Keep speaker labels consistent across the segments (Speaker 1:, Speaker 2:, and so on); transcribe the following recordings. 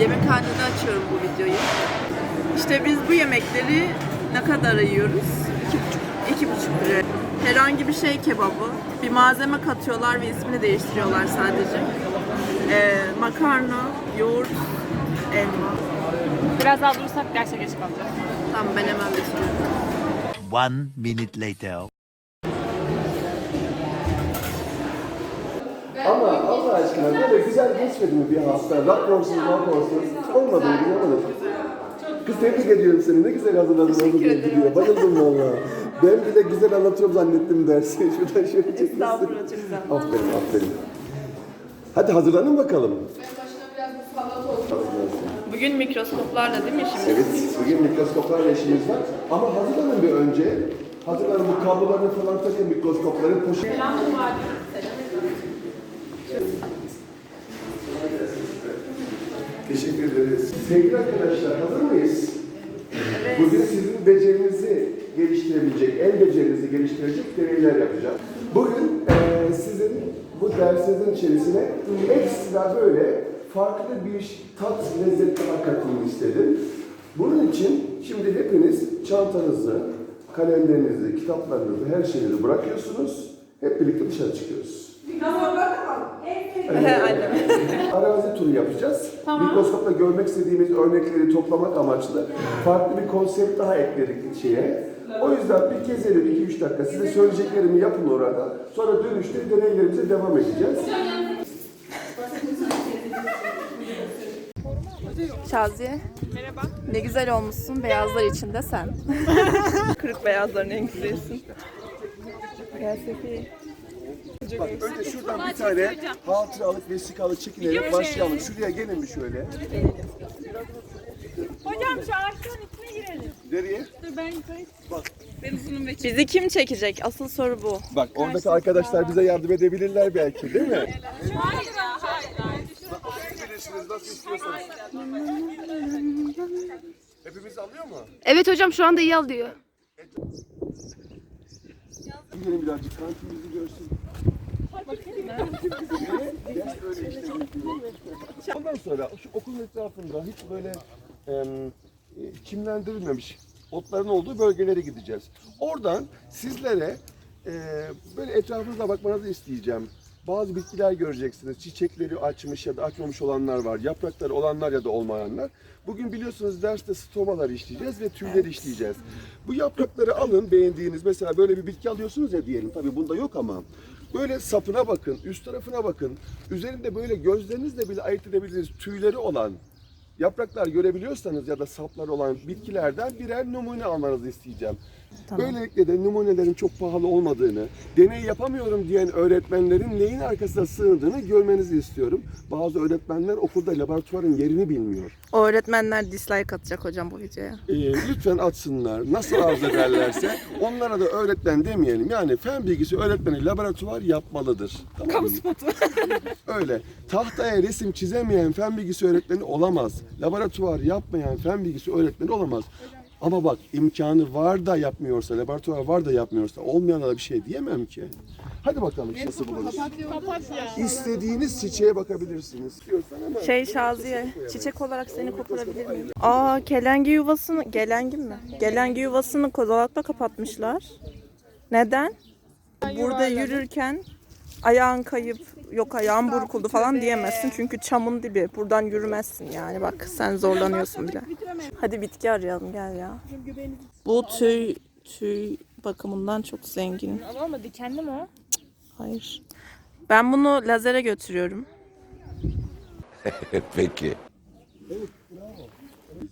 Speaker 1: Yemekhanede açıyorum bu videoyu. İşte biz bu yemekleri ne kadar yiyoruz? İki buçuk, iki buçuk lira. Herhangi bir şey kebabı. Bir malzeme katıyorlar ve ismini değiştiriyorlar sadece. Ee, makarna, yoğurt, elma.
Speaker 2: Biraz daha durursak derse geç kalacağız.
Speaker 1: Tamam ben hemen bitiriyorum.
Speaker 3: One minute later.
Speaker 4: Ama Allah aşkına böyle güzel geçmedi mi bir hafta? Raporsuz, raporsuz. Olmadı mı? Bilemedim. Kız tebrik ediyorum seni. Ne güzel hazırladın onu diye gidiyor. Bayıldım valla. Ben bile güzel anlatıyorum zannettim dersi. Şuradan şöyle çekilsin.
Speaker 1: Estağfurullah, çok güzel.
Speaker 4: Aferin, aferin. Hadi hazırlanın bakalım.
Speaker 1: Bugün mikroskoplarla değil mi işimiz?
Speaker 4: Evet, bugün mikroskoplarla işimiz var. Ama hazırlanın bir önce. Hazırlanın bu kablolarını falan takın mikroskopların poşet. Teşekkür ederiz. Sevgili arkadaşlar hazır mıyız? Bugün sizin becerinizi geliştirebilecek, el becerinizi geliştirecek deneyler yapacağız. Bugün eee, sizin bu dersinizin içerisine ekstra böyle farklı bir tat, lezzet daha katılmak istedim. Bunun için şimdi hepiniz çantanızı, kalemlerinizi, kitaplarınızı, her şeyleri bırakıyorsunuz. Hep birlikte dışarı çıkıyoruz.
Speaker 1: Annem.
Speaker 4: Arazi turu yapacağız. Mikroskopla görmek istediğimiz örnekleri toplamak amaçlı farklı bir konsept daha ekledik şeye. O yüzden bir gezelim 2-3 dakika. Size söyleyeceklerimi yapın orada. Sonra dönüşte deneylerimize devam edeceğiz.
Speaker 1: Şaziye.
Speaker 2: Merhaba.
Speaker 1: Ne güzel olmuşsun beyazlar içinde sen. Kırık beyazların en güzelsin. Gel Sefi.
Speaker 4: Bak önce şuradan bir tane hatıralık vesikalık çekinerek başlayalım. Şuraya gelin bir şöyle.
Speaker 2: Hocam şu ağaçların içine girelim.
Speaker 4: Nereye?
Speaker 2: Dur ben yukarı
Speaker 1: Bizi kim çekecek? Asıl soru bu.
Speaker 4: Bak oradaki arkadaşlar bize yardım edebilirler belki değil mi?
Speaker 2: Hayır hayır hayır.
Speaker 4: Bilirsiniz nasıl istiyorsanız. Hepimiz alıyor mu?
Speaker 5: Evet hocam şu anda iyi alıyor.
Speaker 4: Gidelim birazcık kantinimizi görsün. Ondan sonra şu okulun etrafında hiç böyle e, çimlendirilmemiş otların olduğu bölgelere gideceğiz. Oradan sizlere e, böyle etrafınıza bakmanızı isteyeceğim. Bazı bitkiler göreceksiniz. Çiçekleri açmış ya da açmamış olanlar var. Yaprakları olanlar ya da olmayanlar. Bugün biliyorsunuz derste stomaları işleyeceğiz ve tüyleri işleyeceğiz. Bu yaprakları alın beğendiğiniz mesela böyle bir bitki alıyorsunuz ya diyelim. Tabii bunda yok ama. Böyle sapına bakın, üst tarafına bakın. Üzerinde böyle gözlerinizle bile ayırt edebildiğiniz tüyleri olan yapraklar görebiliyorsanız ya da saplar olan bitkilerden birer numune almanızı isteyeceğim. Böylelikle de numunelerin çok pahalı olmadığını, deney yapamıyorum diyen öğretmenlerin neyin arkasına sığındığını görmenizi istiyorum. Bazı öğretmenler okulda laboratuvarın yerini bilmiyor.
Speaker 1: O öğretmenler dislike atacak hocam bu videoya.
Speaker 4: Ee, lütfen atsınlar. Nasıl arzu ederlerse onlara da öğretmen demeyelim. Yani fen bilgisi öğretmeni laboratuvar yapmalıdır. Tamam mı? Öyle. Tahtaya resim çizemeyen fen bilgisi öğretmeni olamaz. Laboratuvar yapmayan fen bilgisi öğretmeni olamaz. Ama bak imkanı var da yapmıyorsa, laboratuvar var da yapmıyorsa olmayana da bir şey diyemem ki. Hadi bakalım nasıl buluruz. İstediğiniz çiçeğe bakabilirsiniz. İstiyorsan ama
Speaker 1: Şey Şaziye, çiçek olarak seni koparabilir miyim? Aa, kelengi yuvasını, gelengi mi? Gelengi yuvasını kozalakla kapatmışlar. Neden? Burada yürürken ayağın kayıp, yok ayağın burkuldu falan diyemezsin. Çünkü çamın dibi. Buradan yürümezsin yani. Bak sen zorlanıyorsun bile. Hadi bitki arayalım gel ya. Bu tüy, tüy bakımından çok zengin.
Speaker 2: Ama dikenli mi o?
Speaker 1: Hayır. Ben bunu lazere götürüyorum.
Speaker 3: Peki.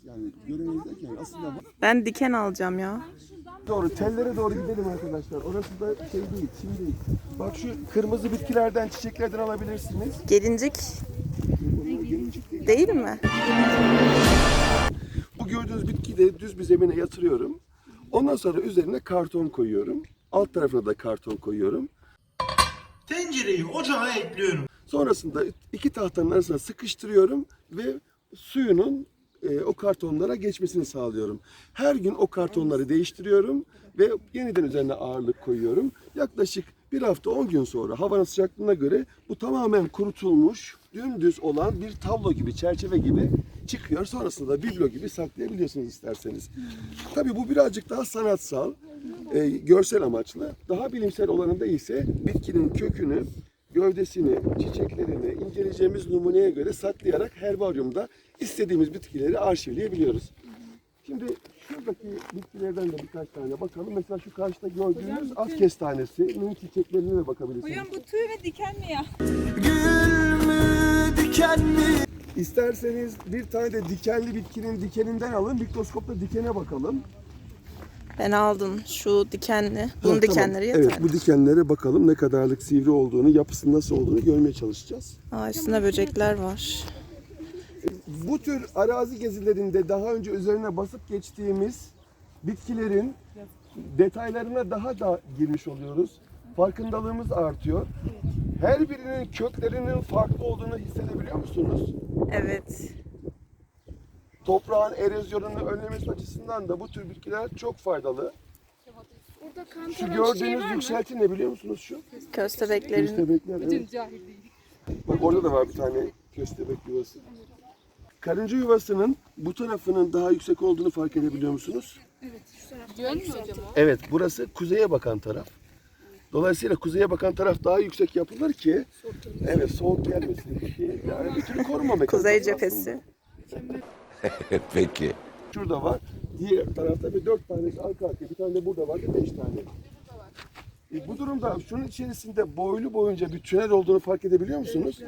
Speaker 4: yani görevinizdeyken aslında
Speaker 1: Ben diken alacağım ya.
Speaker 4: Doğru, tellere doğru gidelim arkadaşlar. Orası da şey değil, çim değil. Bak şu kırmızı bitkilerden, çiçeklerden alabilirsiniz.
Speaker 1: Gelincik
Speaker 4: değil.
Speaker 1: değil mi?
Speaker 4: Bu gördüğünüz bitkiyi de düz bir zemine yatırıyorum. Ondan sonra üzerine karton koyuyorum. Alt tarafına da karton koyuyorum.
Speaker 6: Tencereyi ocağa ekliyorum.
Speaker 4: Sonrasında iki tahtanın arasına sıkıştırıyorum ve suyunun e, o kartonlara geçmesini sağlıyorum. Her gün o kartonları değiştiriyorum ve yeniden üzerine ağırlık koyuyorum. Yaklaşık Bir hafta 10 gün sonra havanın sıcaklığına göre bu tamamen kurutulmuş, dümdüz olan bir tablo gibi, çerçeve gibi çıkıyor. Sonrasında da biblo gibi saklayabiliyorsunuz isterseniz. Tabii bu birazcık daha sanatsal, e, görsel amaçlı. Daha bilimsel olanında ise bitkinin kökünü, gövdesini, çiçeklerini inceleyeceğimiz numuneye göre saklayarak herbaryumda istediğimiz bitkileri arşivleyebiliyoruz. Şimdi şuradaki bitkilerden de birkaç tane bakalım. Mesela şu karşıda gördüğünüz az kestanesi, minik çiçeklerine de bakabilirsiniz.
Speaker 2: Hocam bu tüy ve diken mi ya?
Speaker 4: İsterseniz bir tane de dikenli bitkinin dikeninden alın, mikroskopla dikene bakalım.
Speaker 1: Ben aldım şu dikenli. Bunun
Speaker 4: tamam.
Speaker 1: dikenleri yeter.
Speaker 4: Evet, bu dikenlere bakalım ne kadarlık sivri olduğunu, yapısı nasıl olduğunu görmeye çalışacağız.
Speaker 1: Aa, üstünde böcekler var.
Speaker 4: Bu tür arazi gezilerinde daha önce üzerine basıp geçtiğimiz bitkilerin detaylarına daha da girmiş oluyoruz. Farkındalığımız artıyor. Her birinin köklerinin farklı olduğunu hissedebiliyor musunuz?
Speaker 1: Evet.
Speaker 4: Toprağın erozyonunu önlemesi açısından da bu tür bitkiler çok faydalı.
Speaker 5: Burada
Speaker 4: Şu
Speaker 5: kantaron çiçeği
Speaker 4: gördüğünüz yükselti ne biliyor musunuz şu?
Speaker 1: Köstebeklerin
Speaker 4: Köstebekler. Evet. Bak orada da var bir tane köstebek yuvası. Karınca yuvasının bu tarafının daha yüksek olduğunu fark edebiliyor musunuz? Evet, burası kuzeye bakan taraf. Dolayısıyla kuzeye bakan taraf daha yüksek yapılır ki evet soğuk gelmesin diye. Yani bir tür koruma mekanizması
Speaker 1: kuzey cephesi.
Speaker 3: Peki.
Speaker 4: Şurada var. Diğer tarafta bir dört tanesi arka arkaya. Bir tane de burada var. Bir beş tane. E, bu durumda şunun içerisinde boylu boyunca bir tünel olduğunu fark edebiliyor musunuz?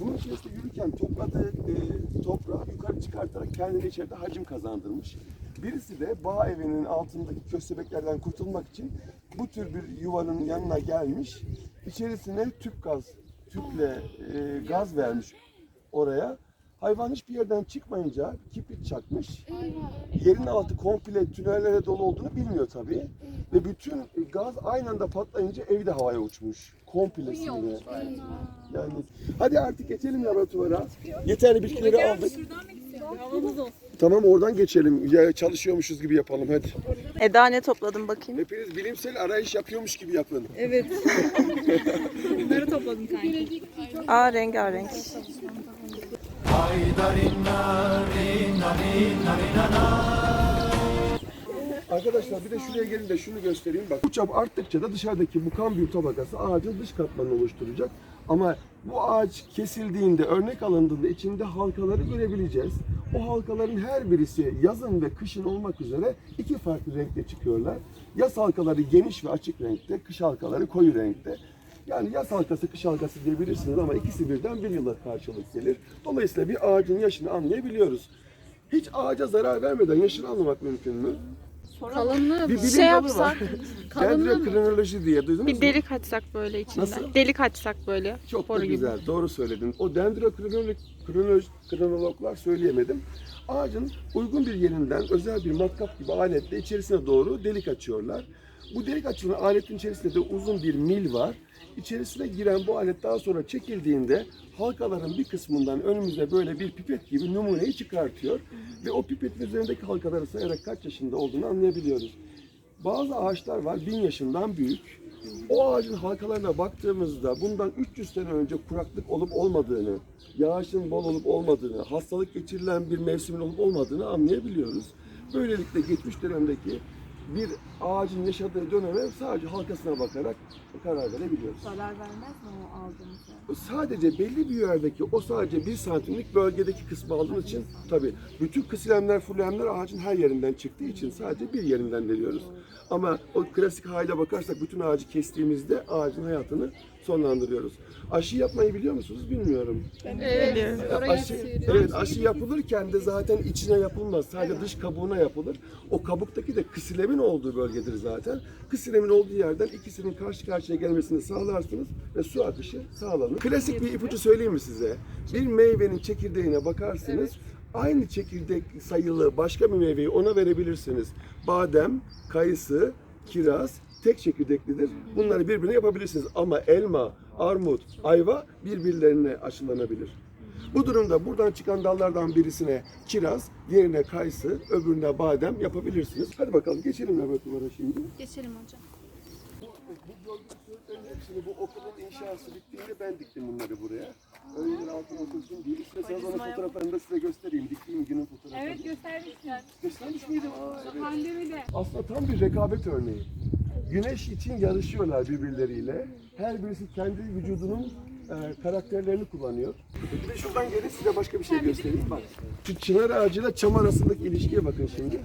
Speaker 4: Bunun içerisinde yürürken topladığı e, toprağı yukarı çıkartarak kendine içeride hacim kazandırmış. Birisi de bağ evinin altındaki köstebeklerden kurtulmak için bu tür bir yuvanın yanına gelmiş. İçerisine tüp gaz, tüple e, gaz vermiş oraya. Hayvan hiçbir yerden çıkmayınca kibrit çakmış. Yerin altı komple tünellere dolu olduğunu bilmiyor tabii. Ve bütün gaz aynı anda patlayınca evi de havaya uçmuş. Komplesinde. Yani hadi artık geçelim laboratuvara. Yeterli bitkileri aldık. Tamam oradan geçelim. Ya, çalışıyormuşuz gibi yapalım hadi.
Speaker 1: Eda ne topladın bakayım?
Speaker 4: Hepiniz bilimsel arayış yapıyormuş gibi yapın.
Speaker 2: Bunları topladım kanka.
Speaker 1: Aa rengarenk.
Speaker 4: Arkadaşlar bir de şuraya gelin de şunu göstereyim. Bak bu arttıkça da dışarıdaki bu kambiyum tabakası ağacın dış katmanını oluşturacak. Ama bu ağaç kesildiğinde, örnek alındığında içinde halkaları görebileceğiz. O halkaların her birisi yazın ve kışın olmak üzere iki farklı renkte çıkıyorlar. Yaz halkaları geniş ve açık renkte, kış halkaları koyu renkte. Yani yaz halkası, kış halkası diyebilirsiniz ama ikisi birden bir yıla karşılık gelir. Dolayısıyla bir ağacın yaşını anlayabiliyoruz. Hiç ağaca zarar vermeden yaşını anlamak mümkün mü?
Speaker 5: Kalınlığı
Speaker 4: Bir bilim
Speaker 5: şey
Speaker 4: dalı
Speaker 5: yapsak,
Speaker 4: var. Dendrokronoloji diye duydunuz
Speaker 5: bir
Speaker 4: mu?
Speaker 5: delik açsak böyle içinden.
Speaker 4: Nasıl?
Speaker 5: Delik açsak böyle.
Speaker 4: Çok da
Speaker 5: boru gibi.
Speaker 4: güzel, doğru söyledin. O dendrokronolog kronoloj- kronologlar söyleyemedim. Ağacın uygun bir yerinden özel bir matkap gibi aletle içerisine doğru delik açıyorlar. Bu delik açılan aletin içerisinde de uzun bir mil var. İçerisine giren bu alet daha sonra çekildiğinde halkaların bir kısmından önümüze böyle bir pipet gibi numuneyi çıkartıyor. Ve o pipetin üzerindeki halkaları sayarak kaç yaşında olduğunu anlayabiliyoruz. Bazı ağaçlar var bin yaşından büyük. O ağacın halkalarına baktığımızda bundan 300 sene önce kuraklık olup olmadığını, yağışın bol olup olmadığını, hastalık geçirilen bir mevsimin olup olmadığını anlayabiliyoruz. Böylelikle geçmiş dönemdeki bir ağacın yaşadığı döneme sadece halkasına bakarak karar verebiliyoruz.
Speaker 2: Zarar vermez mi o aldığımız?
Speaker 4: Sadece belli bir yerdeki o sadece bir santimlik bölgedeki kısmı aldığımız için tabii bütün kısilemler, fullemler ağacın her yerinden çıktığı için sadece bir yerinden veriyoruz. Ama o klasik hale bakarsak bütün ağacı kestiğimizde ağacın hayatını sonlandırıyoruz. Aşı yapmayı biliyor musunuz bilmiyorum.
Speaker 5: Evet, oraya
Speaker 4: Aşı, evet aşı yapılırken de zaten içine yapılmaz. Sadece dış kabuğuna yapılır. O kabuktaki de kısilemin olduğu bölgedir zaten. Kısilemin olduğu yerden ikisinin karşı karşıya gelmesini sağlarsınız ve su akışı sağlanır. Klasik bir ipucu söyleyeyim mi size? Bir meyvenin çekirdeğine bakarsınız. Aynı çekirdek sayılı başka bir meyveyi ona verebilirsiniz. Badem, kayısı, kiraz tek çekirdeklidir. Bunları birbirine yapabilirsiniz. Ama elma, armut, ayva birbirlerine aşılanabilir. Bu durumda buradan çıkan dallardan birisine kiraz, diğerine kayısı, öbürüne badem yapabilirsiniz. Hadi bakalım geçelim laboratuvara şimdi.
Speaker 5: Geçelim hocam.
Speaker 4: öncesinde bu okulun inşası bittiğinde ben diktim bunları buraya. Öğrenciler altına otursun diye. İsterseniz onun fotoğraflarını da size göstereyim. Diktiğim günün fotoğraflarını.
Speaker 2: Evet göstermişler.
Speaker 4: Göstermiş miydim? Aa, evet.
Speaker 2: Pandemide.
Speaker 4: Aslında tam bir rekabet örneği. Güneş için yarışıyorlar birbirleriyle. Her birisi kendi vücudunun e, karakterlerini kullanıyor. Bir de şuradan gelin size başka bir şey göstereyim. Bak. Şu çınar ağacıyla çam arasındaki ilişkiye bakın şimdi.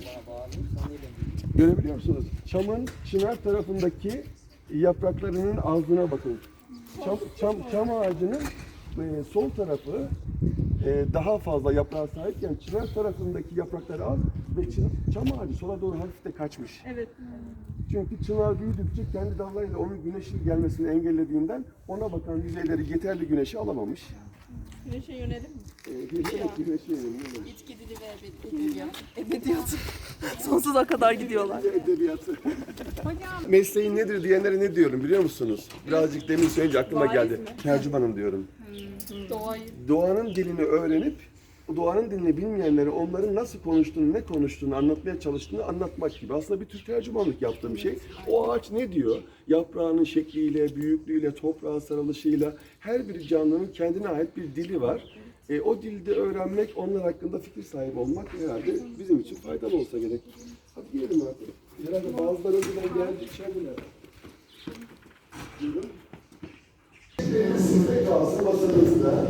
Speaker 4: Görebiliyor musunuz? Çamın çınar tarafındaki yapraklarının ağzına bakın. Çam, çam, çam ağacının e, sol tarafı e, daha fazla yaprağa sahipken çınar tarafındaki yaprakları az ve çam ağacı sola doğru hafif de kaçmış.
Speaker 2: Evet.
Speaker 4: Çünkü çınar büyüdükçe kendi dallarıyla onun güneşin gelmesini engellediğinden ona bakan yüzeyleri yeterli güneşi alamamış.
Speaker 2: Güneşe yönelim mi?
Speaker 4: Ee, güneşe güneşe yöneliyor.
Speaker 2: İçki dili ve edebiyat. Edebiyat.
Speaker 1: Sonsuza kadar gidiyorlar.
Speaker 4: Edebiyatı.
Speaker 2: Hocam.
Speaker 4: Mesleğin nedir diyenlere ne diyorum biliyor musunuz? Birazcık demin söyleyince aklıma
Speaker 2: Vaiz
Speaker 4: geldi.
Speaker 2: mi?
Speaker 4: Tercümanım diyorum.
Speaker 2: Doğayı.
Speaker 4: Doğanın dilini öğrenip doğanın dilini bilmeyenlere onların nasıl konuştuğunu, ne konuştuğunu anlatmaya çalıştığını anlatmak gibi. Aslında bir tür tercümanlık yaptığım şey. O ağaç ne diyor? Yaprağının şekliyle, büyüklüğüyle, toprağa sarılışıyla her bir canlının kendine ait bir dili var. E, o dilde öğrenmek, onlar hakkında fikir sahibi olmak herhalde bizim için faydalı olsa gerek. Hadi gidelim artık. Herhalde bazıları önceden geldi. Buyurun. Sizde kalsın masanızda.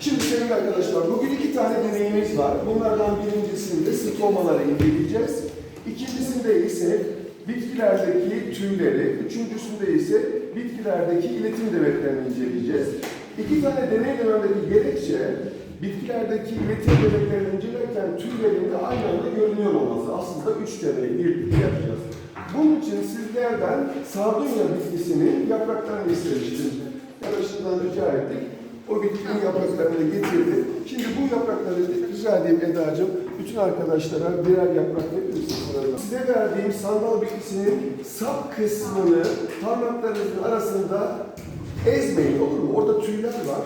Speaker 4: Şimdi sevgili arkadaşlar, bugün iki tane deneyimiz var. Bunlardan birincisinde stomaları inceleyeceğiz. İkincisinde ise bitkilerdeki tüyleri, üçüncüsünde ise bitkilerdeki iletim demetlerini inceleyeceğiz. İki tane deney dememdeki gerekçe, bitkilerdeki iletim demetlerini incelerken tüylerin de aynı anda görünüyor olması. Aslında üç deneyi birlikte yapacağız. Bunun için sizlerden sardunya bitkisinin yapraklarını istemiştim. Arkadaşımdan rica ettik. O bitkinin yapraklarını getirdi. Şimdi bu yaprakları rica edeyim Eda'cığım, bütün arkadaşlara birer yaprak misin? Size verdiğim sandal bitkisinin sap kısmını parmaklarınızın arasında ezmeyin olur mu? Orada tüyler var.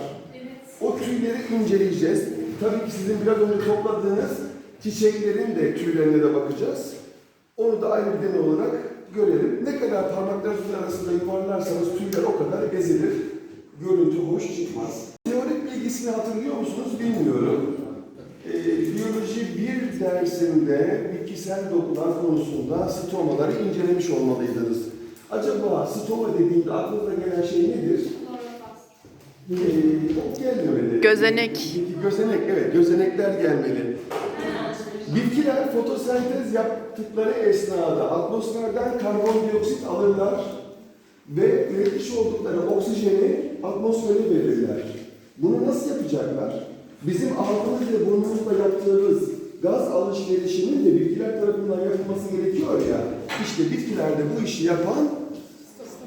Speaker 4: O tüyleri inceleyeceğiz. Tabii ki sizin biraz önce topladığınız çiçeklerin de tüylerine de bakacağız. Onu da ayrı bir deney olarak görelim. Ne kadar parmaklarınızın arasında yuvarlarsanız tüyler o kadar ezilir. Görüntü hoş çıkmaz. Bilgisini hatırlıyor musunuz bilmiyorum. Ee, biyoloji bir dersinde bitkisel dokular konusunda stomaları incelemiş olmalıydınız. Acaba stoma dediğinde aklınıza gelen şey nedir? Ee, gelmemeli.
Speaker 1: Gözenek.
Speaker 4: Gözenek, evet. Gözenekler gelmeli. Bitkiler fotosentez yaptıkları esnada atmosferden karbondioksit alırlar ve üretmiş oldukları oksijeni atmosfere verirler. Bunu nasıl yapacaklar? Bizim ağzımız ve burnumuzla yaptığımız gaz alışverişinin de bitkiler tarafından yapılması gerekiyor ya. İşte bitkilerde bu işi yapan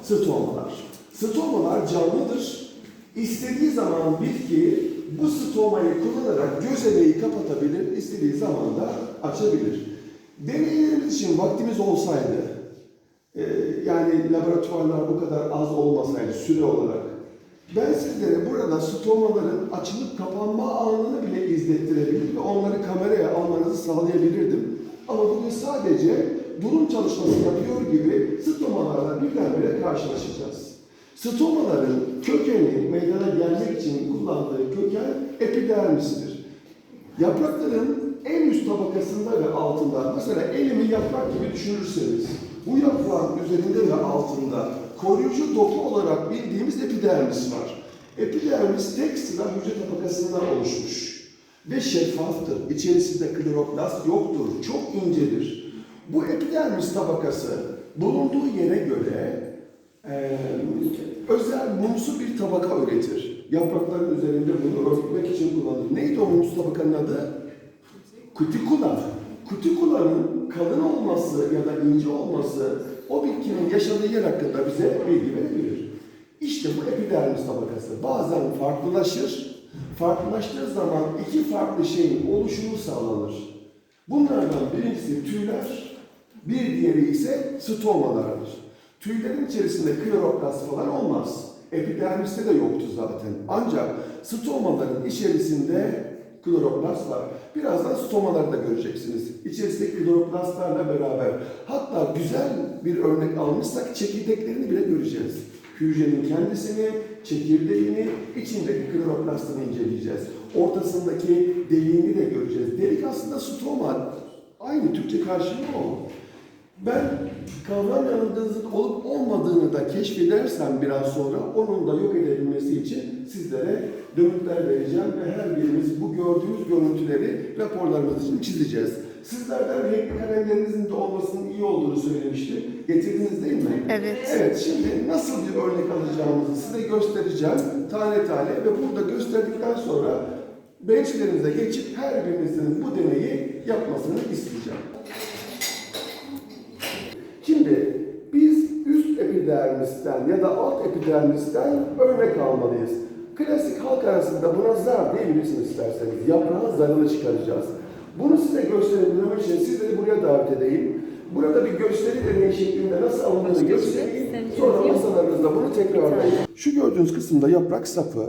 Speaker 4: stomalar. Stomalar canlıdır. İstediği zaman bitki bu stomayı kullanarak gözeneği kapatabilir, istediği zaman da açabilir. Deneylerimiz için vaktimiz olsaydı, e, yani laboratuvarlar bu kadar az olmasaydı süre olarak, ben sizlere burada stomaların açılıp kapanma anını bile izlettirebilir ve onları kameraya almanızı sağlayabilirdim. Ama bugün sadece durum çalışması yapıyor gibi stomalarla birdenbire karşılaşacağız. Stomaların kökeni meydana gelmek için kullandığı köken epidermistir. Yaprakların en üst tabakasında ve altında, mesela elimi yaprak gibi düşünürseniz, bu yaprağın üzerinde ve altında koruyucu doku olarak bildiğimiz epidermis var. Epidermis tek sıra hücre tabakasından oluşmuş ve şeffaftır. İçerisinde kloroplast yoktur, çok incedir. Bu epidermis tabakası bulunduğu yere göre eee, özel mumsu bir tabaka üretir. Yaprakların üzerinde bunu örtmek için kullanılır. Neydi o mumsu tabakanın adı? Kutikula. Kutikulanın kalın olması ya da ince olması o bitkinin yaşadığı yer hakkında bize bilgi verebilir. İşte bu epidermis tabakası bazen farklılaşır. Farklılaştığı zaman iki farklı şeyin oluşumu sağlanır. Bunlardan birincisi tüyler, bir diğeri ise stomalardır. Tüylerin içerisinde kloroplast falan olmaz. Epidermiste de yoktu zaten. Ancak stomaların içerisinde kloroplast var. Birazdan stomaları da göreceksiniz. İçerisindeki kloroplastlarla beraber. Hatta güzel bir örnek almışsak çekirdeklerini bile göreceğiz. Hücrenin kendisini, çekirdeğini, içindeki kloroplastını inceleyeceğiz. Ortasındaki deliğini de göreceğiz. Delik aslında stoma. Aynı Türkçe karşılığı o. Ben kavram yanıldığınızın olup olmadığını da keşfedersem biraz sonra onun da yok edebilmesi için sizlere dönütler vereceğim ve her birimiz bu gördüğümüz görüntüleri raporlarımız için çizeceğiz. Sizlerden renkli kalemlerinizin de olmasının iyi olduğunu söylemiştim. Getirdiniz değil mi?
Speaker 1: Evet.
Speaker 4: Evet, şimdi nasıl bir örnek alacağımızı size göstereceğim tane tane ve burada gösterdikten sonra benchlerimize geçip her birimizin bu deneyi yapmasını isteyeceğim. Şimdi biz üst epidermisten ya da alt epidermisten örnek almalıyız. Klasik halk arasında buna zar diyebilirsiniz isterseniz. Yaprağın zarını çıkaracağız. Bunu size gösterebilmem için sizleri buraya davet edeyim. Burada bir gösteri deneyi şeklinde nasıl alındığını göstereyim. Sonra masalarınızda bunu tekrarlayın. Şu gördüğünüz kısımda yaprak sapı.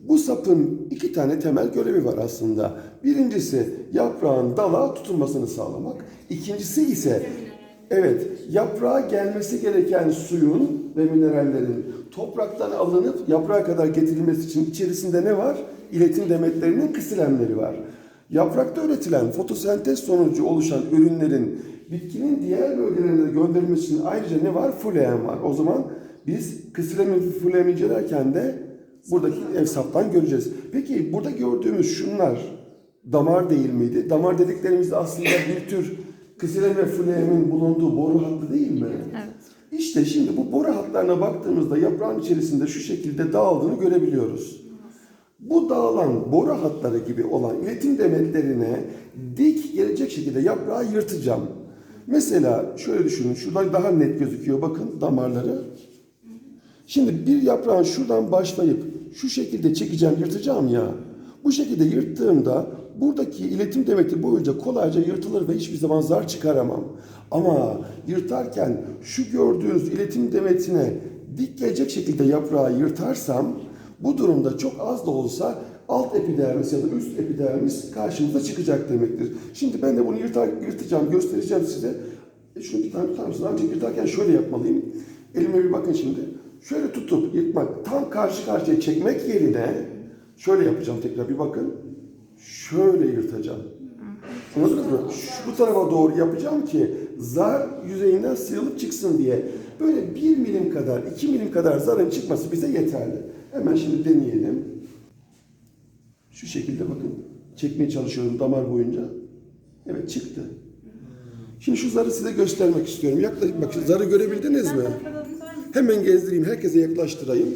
Speaker 4: Bu sapın iki tane temel görevi var aslında. Birincisi yaprağın dala tutunmasını sağlamak. İkincisi ise Evet, yaprağa gelmesi gereken suyun ve minerallerin topraktan alınıp yaprağa kadar getirilmesi için içerisinde ne var? İletim demetlerinin kısilemleri var. Yaprakta üretilen fotosentez sonucu oluşan ürünlerin bitkinin diğer bölgelerine gönderilmesi için ayrıca ne var? Fuleem var. O zaman biz kısilemi fuleem incelerken de buradaki evsaptan göreceğiz. Peki burada gördüğümüz şunlar damar değil miydi? Damar dediklerimiz de aslında bir tür kısilem ve fuleemin bulunduğu boru hattı değil mi?
Speaker 1: Evet.
Speaker 4: İşte şimdi bu boru hatlarına baktığımızda yaprağın içerisinde şu şekilde dağıldığını görebiliyoruz. Bu dağılan boru hatları gibi olan iletim demetlerine dik gelecek şekilde yaprağı yırtacağım. Mesela şöyle düşünün, şuradan daha net gözüküyor bakın damarları. Şimdi bir yaprağın şuradan başlayıp şu şekilde çekeceğim, yırtacağım ya. Bu şekilde yırttığımda buradaki iletim demeti boyunca kolayca yırtılır ve hiçbir zaman zar çıkaramam. Ama yırtarken şu gördüğünüz iletim demetine dik gelecek şekilde yaprağı yırtarsam bu durumda çok az da olsa alt epidermis ya da üst epidermis karşımıza çıkacak demektir. Şimdi ben de bunu yırtar, yırtacağım, göstereceğim size. E şunu bir tane tutar mısın? Ancak yırtarken şöyle yapmalıyım. Elime bir bakın şimdi. Şöyle tutup yırtmak, tam karşı karşıya çekmek yerine şöyle yapacağım tekrar bir bakın. Şöyle yırtacağım. Anladınız mı? Şu, tarafa doğru yapacağım ki zar yüzeyinden sıyrılıp çıksın diye. Böyle bir milim kadar, iki milim kadar zarın çıkması bize yeterli. Hemen şimdi deneyelim. Şu şekilde bakın. Çekmeye çalışıyorum damar boyunca. Evet çıktı. Şimdi şu zarı size göstermek istiyorum. Yaklaş, bak zarı görebildiniz mi? Hemen gezdireyim, herkese yaklaştırayım.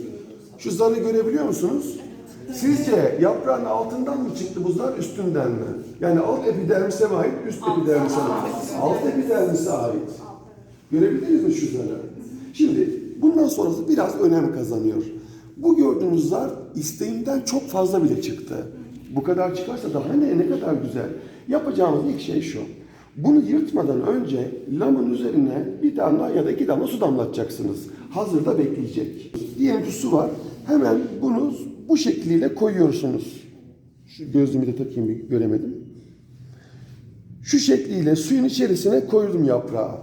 Speaker 4: Şu zarı görebiliyor musunuz? Sizce yaprağın altından mı çıktı bu zar, üstünden mi? Yani alt epidermise mi ait, üst epidermise mi ait? Alt epidermise ait. Görebildiniz mi şu zarı? Şimdi bundan sonrası biraz önem kazanıyor. Bu gördüğünüz zar isteğimden çok fazla bile çıktı. Bu kadar çıkarsa daha ne, ne kadar güzel. Yapacağımız ilk şey şu. Bunu yırtmadan önce lamın üzerine bir damla ya da iki damla su damlatacaksınız. Hazırda bekleyecek. Diyelim ki su var. Hemen bunu bu şekliyle koyuyorsunuz. Şu gözlüğümü de takayım bir göremedim. Şu şekliyle suyun içerisine koydum yaprağı.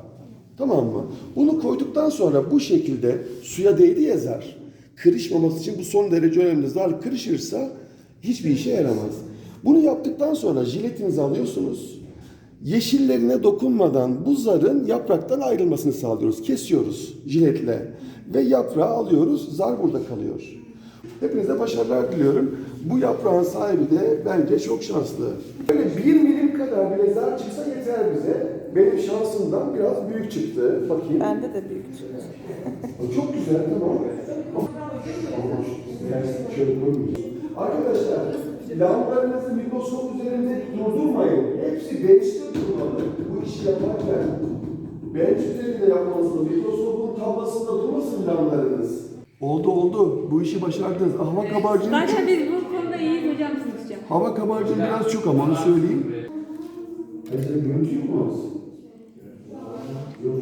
Speaker 4: Tamam mı? Bunu koyduktan sonra bu şekilde suya değdi ya zar. Kırışmaması için bu son derece önemli. Zar kırışırsa hiçbir işe yaramaz. Bunu yaptıktan sonra jiletinizi alıyorsunuz. Yeşillerine dokunmadan bu zarın yapraktan ayrılmasını sağlıyoruz. Kesiyoruz jiletle. Ve yaprağı alıyoruz. Zar burada kalıyor. Hepinize başarılar diliyorum. Bu yaprağın sahibi de bence çok şanslı. Böyle bir milim kadar bile zar çıksa yeter bize. Benim şansımdan biraz büyük çıktı. Bakayım.
Speaker 1: Bende de büyük çıktı.
Speaker 4: Çok güzel tamam. Şöyle koymayacağım. Arkadaşlar lambalarınızı mikroskop üzerinde durdurmayın. Hepsi bench'te durmalı. Bu işi yaparken bench üzerinde yapmalısınız. Mikroskopun tablasında durmasın lambalarınız. Oldu oldu. Bu işi başardınız. Hava kabarcığı
Speaker 7: Zaten biz bu konuda iyiyiz hocam sizce.
Speaker 4: Hava kabarcığı biraz çok ama onu söyleyeyim. Mesela görüntü yok mu? Yok.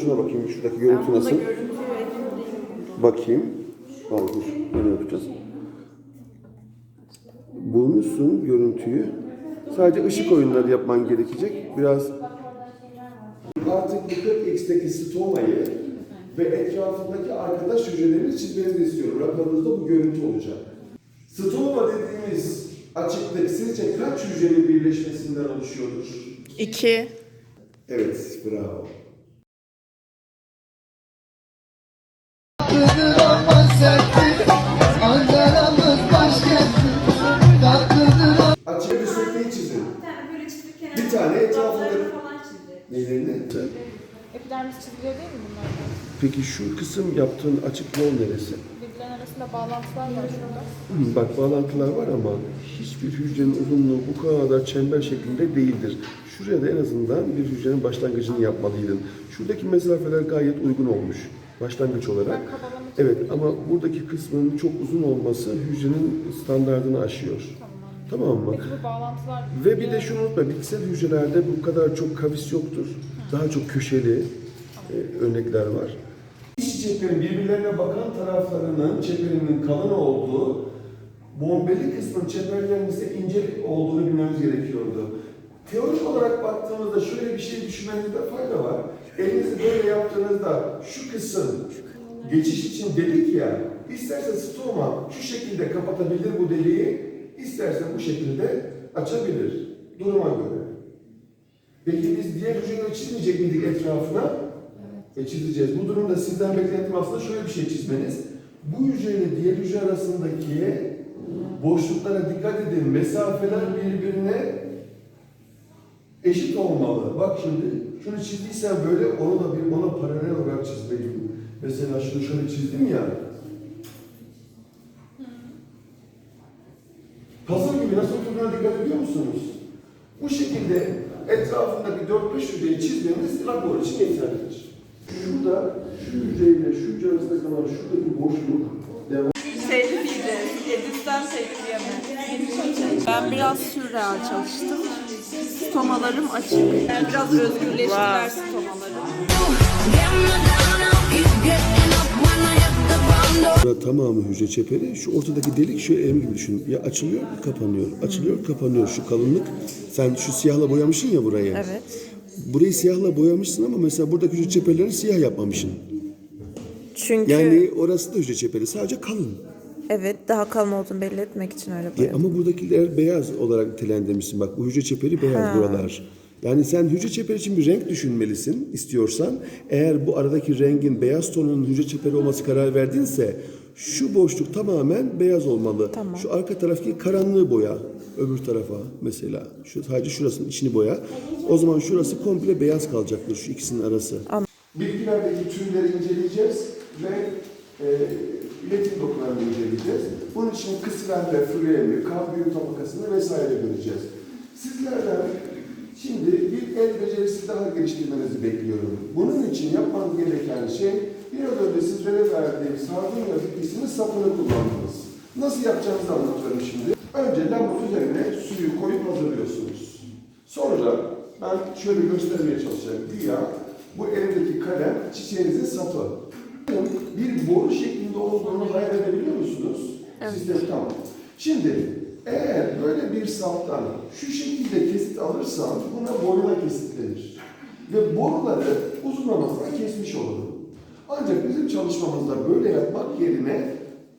Speaker 4: Şuna bakayım şuradaki görüntü nasıl? Bakayım. Al dur. Böyle yapacağız. Bulmuşsun görüntüyü. Sadece ışık oyunları yapman gerekecek. Biraz Artık bu 40x'teki stomayı ve etrafındaki arkadaş hücreleri çizmenizi istiyorum. Raporunuzda bu görüntü olacak. Stoma dediğimiz açıklık sizce kaç hücrenin birleşmesinden oluşuyordur?
Speaker 1: İki.
Speaker 4: Evet, bravo. Açık
Speaker 7: çizdi.
Speaker 4: Neylerini?
Speaker 5: Epidermis çiziliyor değil mi bunlardan?
Speaker 4: Peki şu kısım yaptığın açık yol neresi?
Speaker 5: Birbirlerinin arasında bağlantılar var şurada.
Speaker 4: Hı, Bak bağlantılar var ama hiçbir hücrenin uzunluğu bu kadar çember şeklinde değildir. Şuraya da en azından bir hücrenin başlangıcını yapmalıydın. Şuradaki mesafeler gayet uygun olmuş başlangıç olarak. Evet ama buradaki kısmın çok uzun olması hücrenin standartını aşıyor. Tamam mı?
Speaker 5: Bu bağlantılar
Speaker 4: Ve bir de şunu unutma, bitkisel hücrelerde bu kadar çok kavis yoktur. Daha çok köşeli e, örnekler var. Çiçeklerin birbirlerine bakan taraflarının çeperinin kalın olduğu, bombeli kısmın çeperlerinin ise ince olduğunu bilmemiz gerekiyordu. Teorik olarak baktığımızda şöyle bir şey düşünmenizde fayda var. Elinizi böyle yaptığınızda şu kısım geçiş için delik ya, isterse stoma şu şekilde kapatabilir bu deliği, isterse bu şekilde açabilir duruma göre. Peki biz diğer hücreleri çizmeyecek miydik etrafına? E çizeceğiz. Bu durumda sizden beklentim aslında şöyle bir şey çizmeniz. Bu hücre ile diğer hücre arasındaki boşluklara dikkat edin. Mesafeler birbirine eşit olmalı. Bak şimdi şunu çizdiysen böyle onu da bir ona paralel olarak çizmeliyim. Mesela şunu şöyle çizdim ya. Puzzle gibi nasıl oturduğuna dikkat ediyor musunuz? Bu şekilde etrafındaki 4-5 hücreyi çizmeniz rapor için yeterlidir. Şurada şu hücreyle şu hücre arasında kalan şuradaki boşluk devam.
Speaker 1: Editten telif yeme. Ben biraz sürreal çalıştım. Stomalarım açık. Biraz özgürleştiler stomalarım.
Speaker 4: Burada tamamı hücre çeperi. Şu ortadaki delik şu em gibi düşün. Ya açılıyor, kapanıyor. Açılıyor, kapanıyor. Şu kalınlık. Sen şu siyahla boyamışsın ya burayı.
Speaker 1: Evet.
Speaker 4: Burayı siyahla boyamışsın ama mesela buradaki hücre çeperlerini siyah yapmamışsın.
Speaker 1: Çünkü
Speaker 4: Yani orası da hücre çeperi. Sadece kalın.
Speaker 1: evet daha kalın olduğunu belli etmek için öyle
Speaker 4: E,
Speaker 1: boyadım.
Speaker 4: ama buradakiler beyaz olarak nitelendirmişsin. Bak bu hücre çeperi beyaz buralar. Yani sen hücre çeperi için bir renk düşünmelisin istiyorsan. Eğer bu aradaki rengin beyaz tonunun hücre çeperi olması karar verdinse şu boşluk tamamen beyaz olmalı. Şu arka taraftaki karanlığı boya. Öbür tarafa mesela. Şu, sadece şurasının içini boya. O zaman şurası komple beyaz kalacaktır şu ikisinin arası. Bitkilerdeki türleri inceleyeceğiz ve e, iletim dokularını inceleyeceğiz. Bunun için kısmen ve füreyemi, kalbiyum tabakasını vesaire göreceğiz. Sizlerden şimdi bir el becerisi daha geliştirmenizi bekliyorum. Bunun için yapmanız gereken şey biraz önce sizlere verdiğim sardunya bitkisinin sapını kullanmanız. Nasıl yapacağınızı anlatıyorum şimdi. Önce lamut üzerine suyu koyup hazırlıyorsunuz. Sonra ben şöyle göstermeye çalışacağım. Güya bu elimdeki kalem çiçeğinizin sapı. Bir boru şeklinde olduğunu hayal edebiliyor musunuz? Sistem tamam. Şimdi eğer böyle bir saptan şu şekilde kesit alırsan buna boyuna kesit denir. Ve boruları uzunlamasına kesmiş olurum. Ancak bizim çalışmamızda böyle yapmak yerine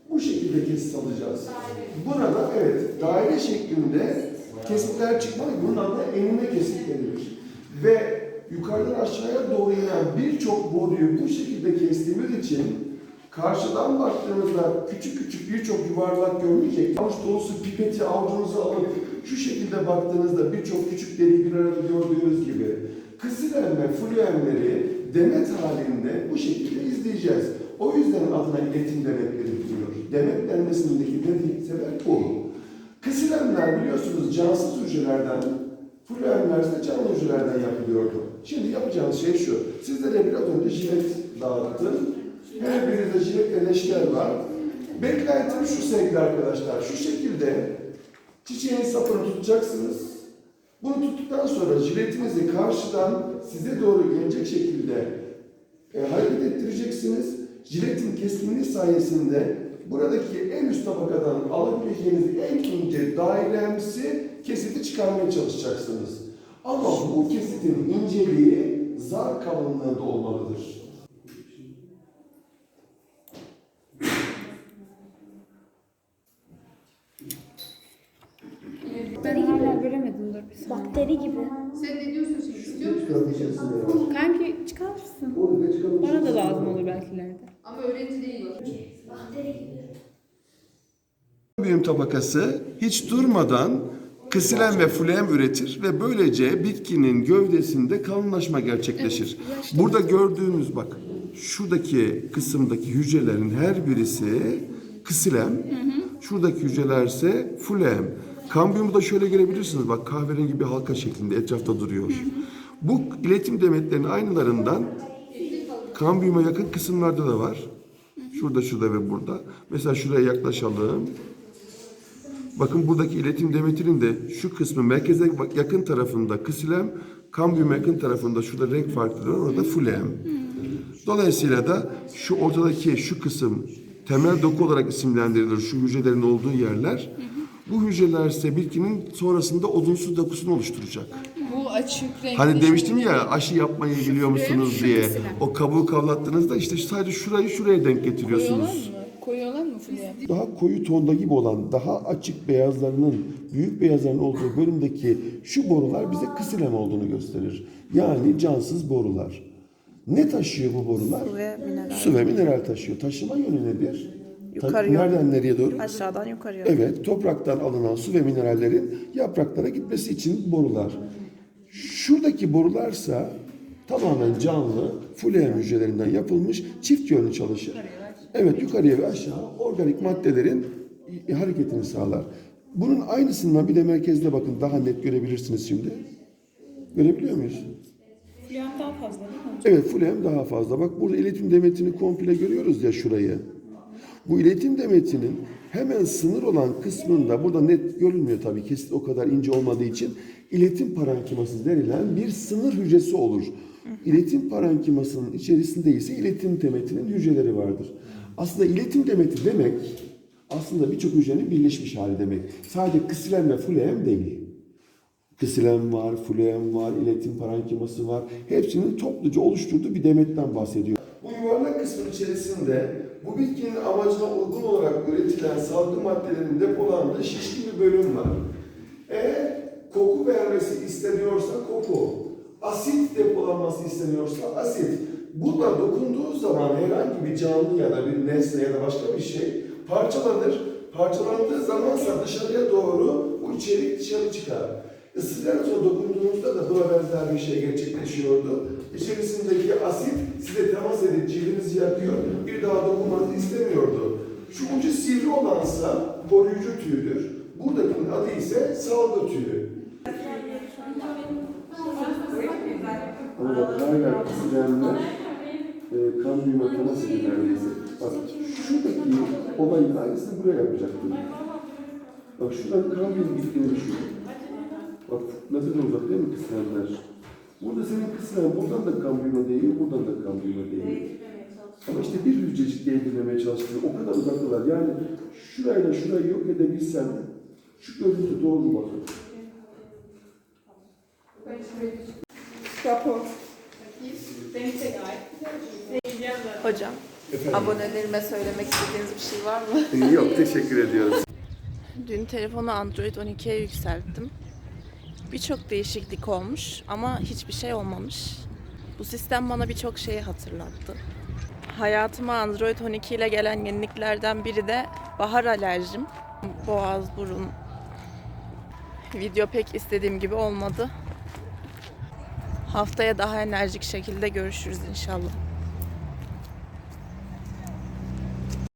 Speaker 4: bu şekilde kesit alacağız. Buna da evet daire şeklinde kesitler çıkmalı. Bunun adına enine kesit denilir. Ve yukarıdan aşağıya doğru inen birçok boruyu bu şekilde kestiğimiz için karşıdan baktığımızda küçük küçük birçok yuvarlak görmeyecek. Avuç dolusu pipeti avucunuza alıp şu şekilde baktığınızda birçok küçük deliği bir arada gördüğünüz gibi kısılenme, fluenleri demet halinde bu şekilde izleyeceğiz. O yüzden adına iletim demetleri deniyor. Demet denmesindeki dediği sebep bu. Kısılenler biliyorsunuz cansız hücrelerden, fluenler ise canlı hücrelerden yapılıyordu. Şimdi yapacağınız şey şu. Sizlere biraz önce jilet dağıttım. Her birinizde jilet leşler var. Beklentim şu sevgili arkadaşlar. Şu şekilde çiçeğin sapını tutacaksınız. Bunu tuttuktan sonra jiletinizi karşıdan size doğru gelecek şekilde e, hareket ettireceksiniz. Jiletin keskinliği sayesinde buradaki en üst tabakadan alabileceğiniz en ince dairemsi kesiti çıkarmaya çalışacaksınız. Ama bu kesitin inceliği zar kalınlığında olmalıdır.
Speaker 8: Ben hala göremedim dur bir saniye.
Speaker 9: Bakteri gibi.
Speaker 2: Sen ne diyorsun şimdi? İstiyor musun?
Speaker 8: Kanki çıkar mısın? Bana da lazım olur belki ileride.
Speaker 2: Ama öğrenci değil.
Speaker 9: Bakteri gibi.
Speaker 4: Kambiyum tabakası hiç durmadan kısilen ve fluem üretir ve böylece bitkinin gövdesinde kalınlaşma gerçekleşir. Burada gördüğünüz bak şuradaki kısımdaki hücrelerin her birisi kısilem, şuradaki hücreler ise fluem. Kambiyumu da şöyle görebilirsiniz bak kahverengi bir halka şeklinde etrafta duruyor. Bu iletim demetlerinin aynılarından kambiyuma yakın kısımlarda da var. Şurada, şurada ve burada. Mesela şuraya yaklaşalım. Bakın buradaki iletim demetinin de şu kısmı merkeze yakın tarafında kısilem, kambiyum yakın tarafında şurada renk farkları var, orada fulem. Dolayısıyla da şu ortadaki şu kısım temel doku olarak isimlendirilir şu hücrelerin olduğu yerler. Bu hücreler ise bitkinin sonrasında odunsu dokusunu oluşturacak.
Speaker 2: Bu açık renkli.
Speaker 4: Hani demiştim ya aşı yapmayı biliyor musunuz diye. O kabuğu kavlattığınızda işte sadece şurayı şuraya denk getiriyorsunuz.
Speaker 2: Koyuyorlar mı Fulya?
Speaker 4: Daha koyu tonda gibi olan, daha açık beyazlarının, büyük beyazların olduğu bölümdeki şu borular bize kısilem olduğunu gösterir. Yani cansız borular. Ne taşıyor bu borular?
Speaker 1: Su ve mineral.
Speaker 4: Su ve mineral taşıyor. Taşıma yönü nedir?
Speaker 1: Yukarı yönlü.
Speaker 4: Nereden nereye doğru?
Speaker 1: Aşağıdan yukarıya.
Speaker 4: Evet, topraktan alınan su ve minerallerin yapraklara gitmesi için borular. Şuradaki borularsa tamamen canlı, fluem hücrelerinden yapılmış çift yönlü çalışır. Evet, yukarıya ve aşağı organik maddelerin hareketini sağlar. Bunun aynısından bir de merkezde bakın daha net görebilirsiniz şimdi. Görebiliyor muyuz?
Speaker 5: Fulyan daha fazla değil mi?
Speaker 4: Evet, fluem daha fazla. Bak burada iletim demetini komple görüyoruz ya şurayı. Bu iletim demetinin hemen sınır olan kısmında, burada net görünmüyor tabii kesin o kadar ince olmadığı için, iletim parenkiması denilen bir sınır hücresi olur. İletim parenkimasının içerisinde ise iletim demetinin hücreleri vardır. Aslında iletim demeti demek, aslında birçok hücrenin birleşmiş hali demek. Sadece kısilem ve fluem değil. Kısilem var, fluem var, iletim parenkiması var. Hepsinin topluca oluşturduğu bir demetten bahsediyor. Bu içerisinde bu bitkinin amacına uygun olarak üretilen salgı maddelerin depolandığı şişkin bir bölüm var. Eğer koku vermesi isteniyorsa koku, asit depolanması isteniyorsa asit. Buna dokunduğu zaman herhangi bir canlı ya da bir nesne ya da başka bir şey parçalanır. Parçalandığı zamansa dışarıya doğru bu içerik dışarı çıkar. Isıdan sonra dokunduğunuzda da buna benzer bir şey gerçekleşiyordu. İçerisindeki asit size temas edip cildinizi yakıyor, bir daha dokunmanızı istemiyordu. Şu ucu sivri olansa koruyucu tüydür. Buradakinin adı ise salgı tüyü. Bak hala kısılanlar e, kan büyüme temas neredeyse. Bak şuradaki olayın aynısını buraya yapacaktım. Bak şuradan kan büyüme gittiğini düşün. Bak ne kadar uzak değil mi kısılanlar? Burada senin kısılan buradan da kan büyüme değil, buradan da kan büyüme değil. Ama işte bir hücrecik değdirmemeye çalıştığını o kadar uzaktalar. Yani şurayla şurayı yok edebilsen şu görüntü doğru mu bakın.
Speaker 1: Hocam, abonelerime söylemek istediğiniz bir şey var mı?
Speaker 4: Yok teşekkür ediyorum.
Speaker 1: Dün telefonu Android 12'ye yükselttim. Birçok değişiklik olmuş ama hiçbir şey olmamış. Bu sistem bana birçok şeyi hatırlattı. Hayatıma Android 12 ile gelen yeniliklerden biri de bahar alerjim. Boğaz, burun. Video pek istediğim gibi olmadı. Haftaya daha enerjik şekilde görüşürüz inşallah.